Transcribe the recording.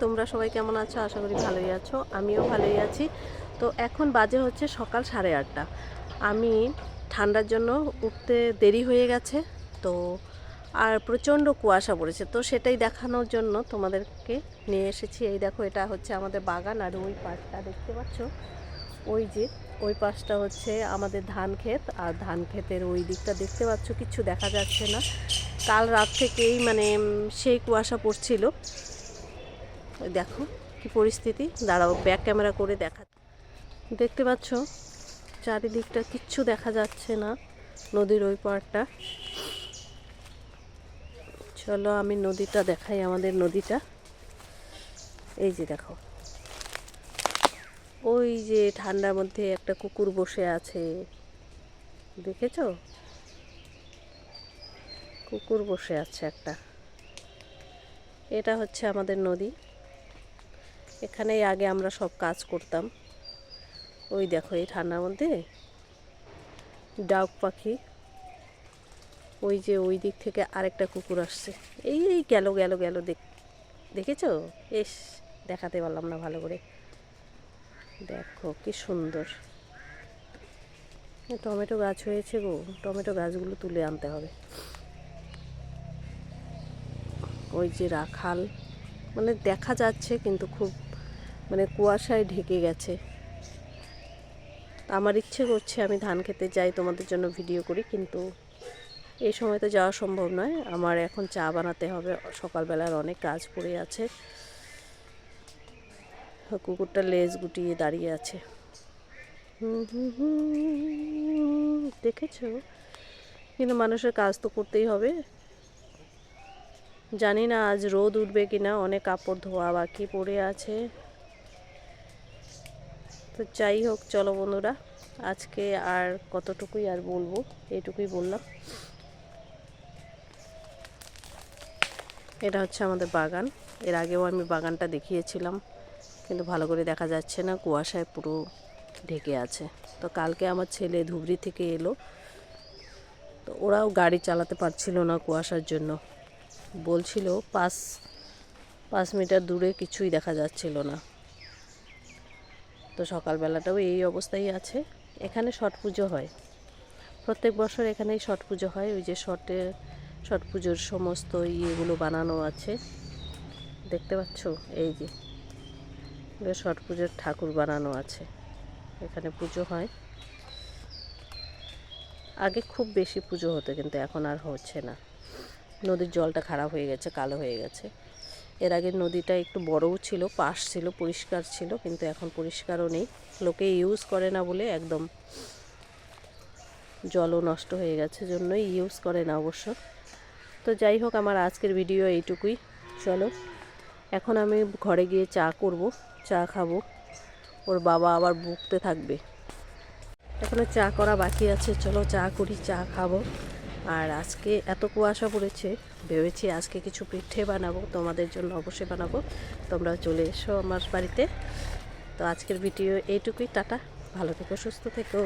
তোমরা সবাই কেমন আছো? আশা করি ভালোই আছো। আমিও ভালোই আছি। তো এখন বাজে হচ্ছে সকাল সাড়ে আটটা। আমি ঠান্ডার জন্য উঠতে দেরি হয়ে গেছে। তো আর প্রচণ্ড কুয়াশা পড়েছে। তো সেটাই দেখানোর জন্য তোমাদেরকে নিয়ে এসেছি। এই দেখো, এটা হচ্ছে আমাদের বাগান আর ওই পাশটা দেখতে পাচ্ছ? ওই যে, ওই পাশটা হচ্ছে আমাদের ধান ক্ষেত। আর ধান ক্ষেতের ওই দিকটা দেখতে পাচ্ছ? কিছু দেখা যাচ্ছে না। কাল রাত থেকেই মানে সেই কুয়াশা পড়ছিল। দেখো কি পরিস্থিতি। দাঁড়াও ব্যাক ক্যামেরা করে দেখা দেখতে পাচ্ছ? চারিদিকটা কিচ্ছু দেখা যাচ্ছে না নদীর ওই পাড়টা। চলো আমি নদীটা দেখাই, আমাদের নদীটা। এই যে দেখো। ওই যে ঠান্ডার মধ্যে একটা কুকুর বসে আছে। দেখেছ? কুকুর বসে আছে একটা। এটা হচ্ছে আমাদের নদী। এখানেই আগে আমরা সব কাজ করতাম। ওই দেখো, এই ঠান্ডার মধ্যে ডাক পাখি, ওই যে ওই দিক থেকে আরেকটা কুকুর আসছে। এই এই গেল গেল গেল, দেখ, দেখেছ? এস, দেখাতে পারলাম না ভালো করে। দেখো, কি সুন্দর। টমেটো গাছ হয়েছে গো। টমেটো গাছগুলো তুলে আনতে হবে। ওই যে রাখাল মানে দেখা যাচ্ছে কিন্তু খুব মানে কুয়াশায় ঢেকে গেছে। আমার ইচ্ছে করছে আমি ধান খেতে যাই, তোমাদের জন্য ভিডিও করি, কিন্তু এই সময় তো যাওয়া সম্ভব নয়। আমার এখন চা বানাতে হবে, সকালবেলার অনেক কাজ পড়ে আছে। কুকুরটা লেজ গুটিয়ে দাঁড়িয়ে আছে। দেখেছ? কিন্তু মানুষের কাজ তো করতেই হবে। জানি না আজ রোদ উঠবে কিনা, অনেক কাপড় ধোয়া বাকি পড়ে আছে। তো যাই হোক, চলো বন্ধুরা, আজকে আর কতটুকুই আর বলব, এইটুকুই বললাম। এটা হচ্ছে আমাদের বাগান। এর আগেও আমি বাগানটা দেখিয়েছিলাম, কিন্তু ভালো করে দেখা যাচ্ছে না, কুয়াশায় পুরো ঢেকে আছে। তো কালকে আমার ছেলে ধুবড়ি থেকে এলো, তো ওরাও গাড়ি চালাতে পারছিল না কুয়াশার জন্য। বলছিল পাঁচ পাঁচ মিটার দূরে কিছুই দেখা যাচ্ছিল না। তো সকালবেলাটাও এই অবস্থায় আছে। এখানে ছট পুজো হয়। প্রত্যেক বছর এখানেই ছট পুজো হয়। ওই যে ছটে, ছট পুজোর সমস্ত ইয়েগুলো বানানো আছে। দেখতে পাচ্ছ? এই যে। ছট পুজোর ঠাকুর বানানো আছে। এখানে পুজো হয়। আগে খুব বেশি পুজো হতো, কিন্তু এখন আর হচ্ছে না। নদীর জলটা খারাপ হয়ে গেছে, কালো হয়ে গেছে। এর আগে নদীটা একটু বড়ও ছিল, পাশ ছিল, পরিষ্কার ছিল, কিন্তু এখন পরিষ্কারও নেই। লোকে ইউজ করে না বলে একদম জলও নষ্ট হয়ে গেছে জন্যই ইউজ করে না অবশ্য। তো যাই হোক, আমার আজকের ভিডিও এইটুকুই। চলো, এখন আমি ঘরে গিয়ে চা করব, চা খাব। ওর বাবা আবার বুকতে থাকবে। এখনও চা করা বাকি আছে, চলো চা করি, চা খাব। আর আজকে এত কুয়াশা পড়েছে, ভেবেছি আজকে কিছু পিঠে বানাবো, তোমাদের জন্য অবশ্যই বানাবো। তোমরা চলে এসো আমার বাড়িতে। তো আজকের ভিডিও এইটুকুই, টাটা। ভালো থেকো, সুস্থ থেকো।